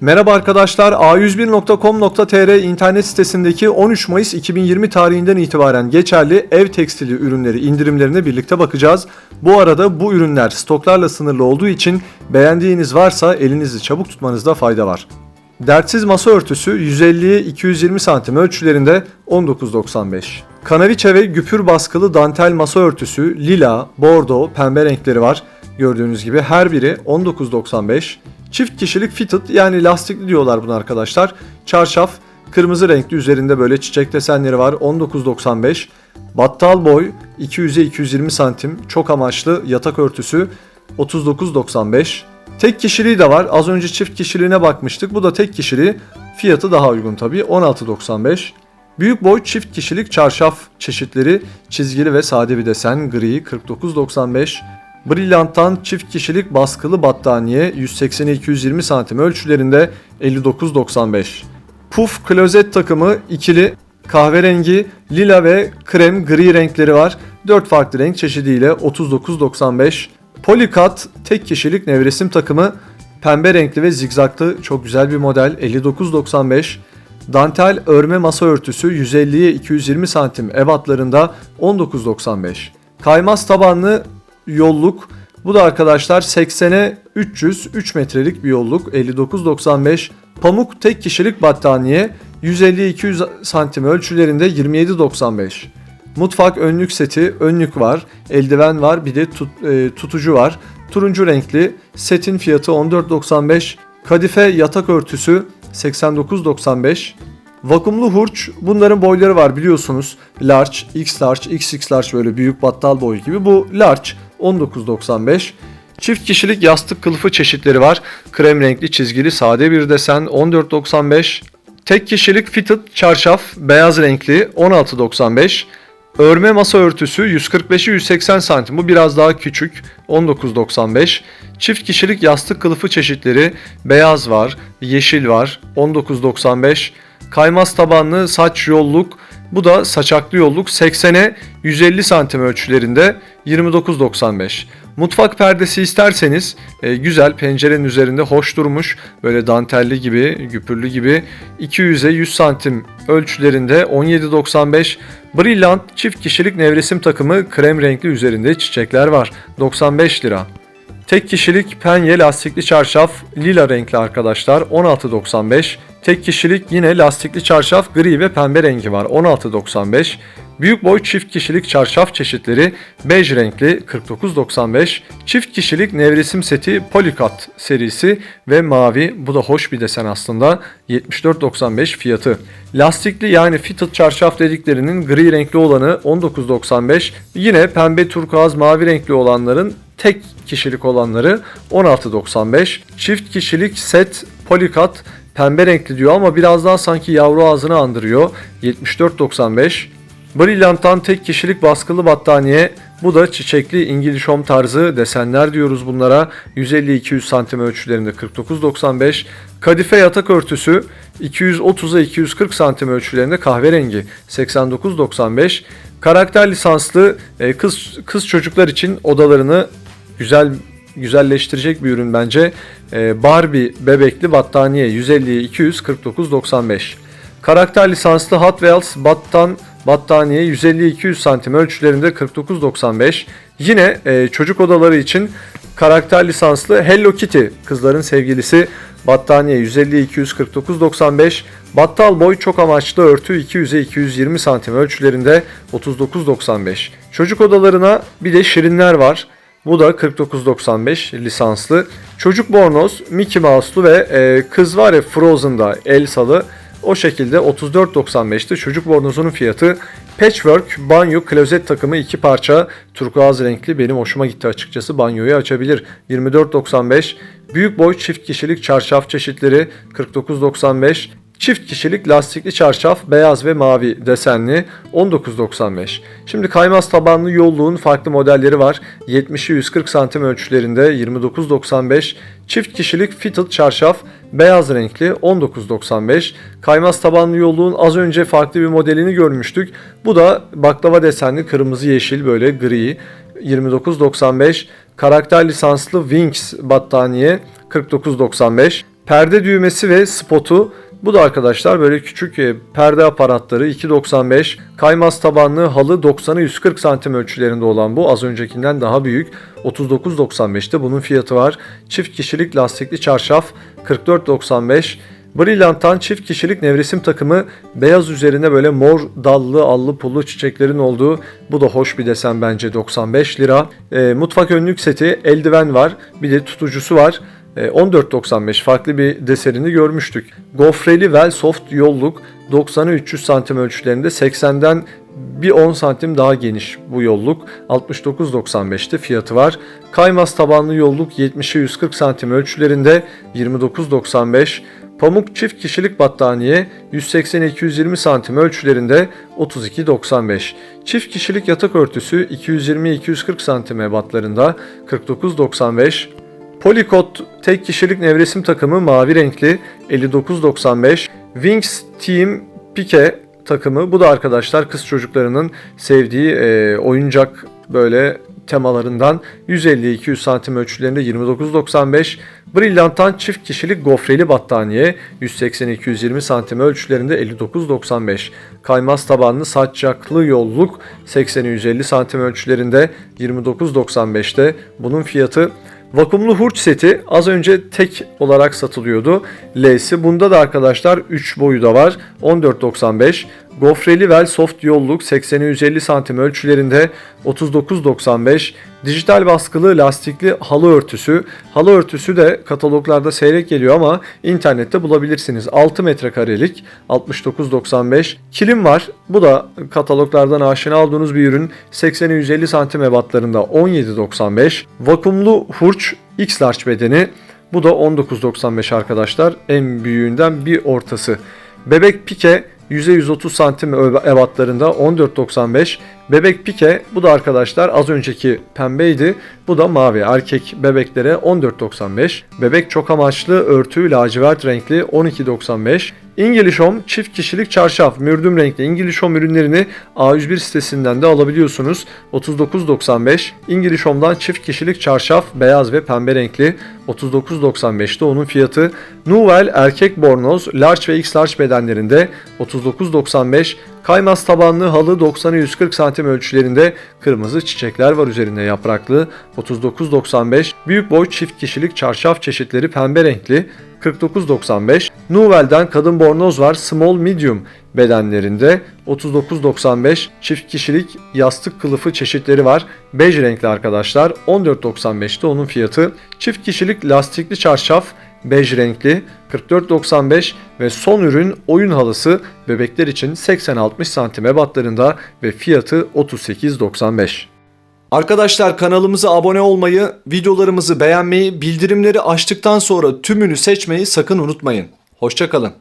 Merhaba arkadaşlar, a101.com.tr internet sitesindeki 13 Mayıs 2020 tarihinden itibaren geçerli ev tekstili ürünleri indirimlerine birlikte bakacağız. Bu arada bu ürünler stoklarla sınırlı olduğu için beğendiğiniz varsa elinizi çabuk tutmanızda fayda var. Dertsiz masa örtüsü 150'ye 220 santim ölçülerinde 19.95. Kanaviçe ve güpür baskılı dantel masa örtüsü lila, bordo, pembe renkleri var. Gördüğünüz gibi her biri 19.95. Çift kişilik fitted yani lastikli diyorlar bunu arkadaşlar. Çarşaf kırmızı renkli üzerinde böyle çiçek desenleri var 19.95. Battal boy 200'e 220 santim çok amaçlı yatak örtüsü 39.95. Tek kişiliği de var. Az önce çift kişiliğine bakmıştık. Bu da tek kişiliği. Fiyatı daha uygun tabii. 16.95. Büyük boy çift kişilik çarşaf çeşitleri çizgili ve sade bir desen gri 49.95. Brilliant'tan çift kişilik baskılı battaniye 180'e 220 santim ölçülerinde 59.95. Puf klozet takımı ikili kahverengi, lila ve krem gri renkleri var. 4 farklı renk çeşidiyle 39.95. Polikat tek kişilik nevresim takımı pembe renkli ve zigzaklı çok güzel bir model 59.95. Dantel örme masa örtüsü 150'ye 220 santim ebatlarında 19.95. Kaymaz tabanlı yolluk bu da arkadaşlar 80'e 300 3 metrelik bir yolluk 59.95. Pamuk tek kişilik battaniye 150-200 santim ölçülerinde 27.95. Mutfak önlük seti, önlük var, eldiven var, bir de tut- e, tutucu var. Turuncu renkli, setin fiyatı 14.95. Kadife yatak örtüsü 89.95. Vakumlu hurç, bunların boyları var biliyorsunuz. Large, X large, XX large böyle büyük battal boyu gibi. Bu large 19.95. Çift kişilik yastık kılıfı çeşitleri var. Krem renkli çizgili sade bir desen 14.95. Tek kişilik fitted çarşaf beyaz renkli 16.95. Örme masa örtüsü 145'i 180 santim. Bu biraz daha küçük. 19.95. Çift kişilik yastık kılıfı çeşitleri beyaz var, yeşil var. 19.95. Kaymaz tabanlı saç yolluk. Bu da saçaklı yolluk 80'e 150 santim ölçülerinde 29.95. Mutfak perdesi isterseniz e, güzel pencerenin üzerinde hoş durmuş böyle dantelli gibi güpürlü gibi 200'e 100 santim ölçülerinde 17.95 Brilliant çift kişilik nevresim takımı krem renkli üzerinde çiçekler var 95 lira. Tek kişilik penye lastikli çarşaf lila renkli arkadaşlar 16.95. Tek kişilik yine lastikli çarşaf gri ve pembe rengi var 16.95. Büyük boy çift kişilik çarşaf çeşitleri bej renkli 49.95. Çift kişilik nevresim seti Polycat serisi ve mavi bu da hoş bir desen aslında 74.95 fiyatı. Lastikli yani fitted çarşaf dediklerinin gri renkli olanı 19.95. Yine pembe turkuaz mavi renkli olanların tek kişilik olanları 16.95. Çift kişilik set Polycat pembe renkli diyor ama biraz daha sanki yavru ağzını andırıyor. 74.95. Brilliant'tan tek kişilik baskılı battaniye. Bu da çiçekli İngiliz home tarzı desenler diyoruz bunlara. 150-200 santim ölçülerinde 49.95. Kadife yatak örtüsü 230'a 240 santim ölçülerinde kahverengi 89.95. Karakter lisanslı e, kız kız çocuklar için odalarını güzel güzelleştirecek bir ürün bence. Ee, Barbie bebekli battaniye 150'ye 249.95. Karakter lisanslı Hot Wheels battan battaniye 150-200 santim ölçülerinde 49.95. Yine e, çocuk odaları için karakter lisanslı Hello Kitty kızların sevgilisi battaniye 150-249.95. Battal boy çok amaçlı örtü 200'e 220 santim ölçülerinde 39.95. Çocuk odalarına bir de şirinler var. Bu da 49.95 lisanslı. Çocuk bornoz Mickey Mouse'lu ve e, kız var ya Frozen'da Elsa'lı. O şekilde 34.95'ti. Çocuk bornozunun fiyatı Patchwork banyo klozet takımı iki parça turkuaz renkli benim hoşuma gitti açıkçası. Banyoyu açabilir. 24.95. Büyük boy çift kişilik çarşaf çeşitleri 49.95. Çift kişilik lastikli çarşaf beyaz ve mavi desenli 19.95. Şimdi kaymaz tabanlı yolluğun farklı modelleri var. 70'i 140 santim ölçülerinde 29.95. Çift kişilik fitted çarşaf beyaz renkli 19.95. Kaymaz tabanlı yolluğun az önce farklı bir modelini görmüştük. Bu da baklava desenli kırmızı yeşil böyle gri 29.95. Karakter lisanslı Wings battaniye 49.95. Perde düğmesi ve spotu. Bu da arkadaşlar böyle küçük e, perde aparatları 2.95 kaymaz tabanlı halı 90'ı 140 santim ölçülerinde olan bu az öncekinden daha büyük 39.95'te bunun fiyatı var. Çift kişilik lastikli çarşaf 44.95 Brilliant'tan çift kişilik nevresim takımı beyaz üzerine böyle mor dallı allı pullu çiçeklerin olduğu bu da hoş bir desen bence 95 lira. E, mutfak önlük seti eldiven var bir de tutucusu var. E, 14.95 farklı bir desenini görmüştük. Gofreli Well Soft yolluk 90'ı 300 santim ölçülerinde 80'den bir 10 santim daha geniş bu yolluk. 69.95'te fiyatı var. Kaymaz tabanlı yolluk 70'e 140 santim ölçülerinde 29.95. Pamuk çift kişilik battaniye 180-220 santim ölçülerinde 32.95. Çift kişilik yatak örtüsü 220-240 santim ebatlarında 49.95. Polikot tek kişilik nevresim takımı mavi renkli 59.95. Wings Team Pike takımı. Bu da arkadaşlar kız çocuklarının sevdiği e, oyuncak böyle temalarından. 150-200 santim ölçülerinde 29.95 Brilliant'tan çift kişilik gofreli battaniye 180-220 santim ölçülerinde 59.95 Kaymaz tabanlı saçacaklı yolluk 80-150 santim ölçülerinde 29.95'te bunun fiyatı Vakumlu hurç seti az önce tek olarak satılıyordu. L'si bunda da arkadaşlar 3 boyu da var. 14.95. Gofreli Well Soft yolluk 80'e 150 santim ölçülerinde 39.95. Dijital baskılı lastikli halı örtüsü. Halı örtüsü de kataloglarda seyrek geliyor ama internette bulabilirsiniz. 6 metrekarelik 69.95. Kilim var. Bu da kataloglardan aşina olduğunuz bir ürün. 80'e 150 santim ebatlarında 17.95. Vakumlu hurç X large bedeni. Bu da 19.95 arkadaşlar. En büyüğünden bir ortası. Bebek pike yüze 130 santim ebatlarında 14.95. Bebek pike bu da arkadaşlar az önceki pembeydi. Bu da mavi erkek bebeklere 14.95. Bebek çok amaçlı örtü lacivert renkli 12.95. English Home çift kişilik çarşaf. Mürdüm renkli English Home ürünlerini A101 sitesinden de alabiliyorsunuz. 39.95 English Home'dan çift kişilik çarşaf beyaz ve pembe renkli. 39.95'te onun fiyatı. Nuvel erkek bornoz large ve x large bedenlerinde 39.95 Kaymaz tabanlı halı 90'a 140 santim ölçülerinde. Kırmızı çiçekler var üzerinde yapraklı. 39.95 büyük boy çift kişilik çarşaf çeşitleri pembe renkli. 49.95 Nuvel'den kadın bornoz var small medium bedenlerinde 39.95 çift kişilik yastık kılıfı çeşitleri var. Bej renkli arkadaşlar 14.95'te onun fiyatı. Çift kişilik lastikli çarşaf bej renkli 44.95 ve son ürün oyun halısı bebekler için 80-60 santim ebatlarında ve fiyatı 38.95. Arkadaşlar kanalımıza abone olmayı, videolarımızı beğenmeyi, bildirimleri açtıktan sonra tümünü seçmeyi sakın unutmayın. Hoşçakalın.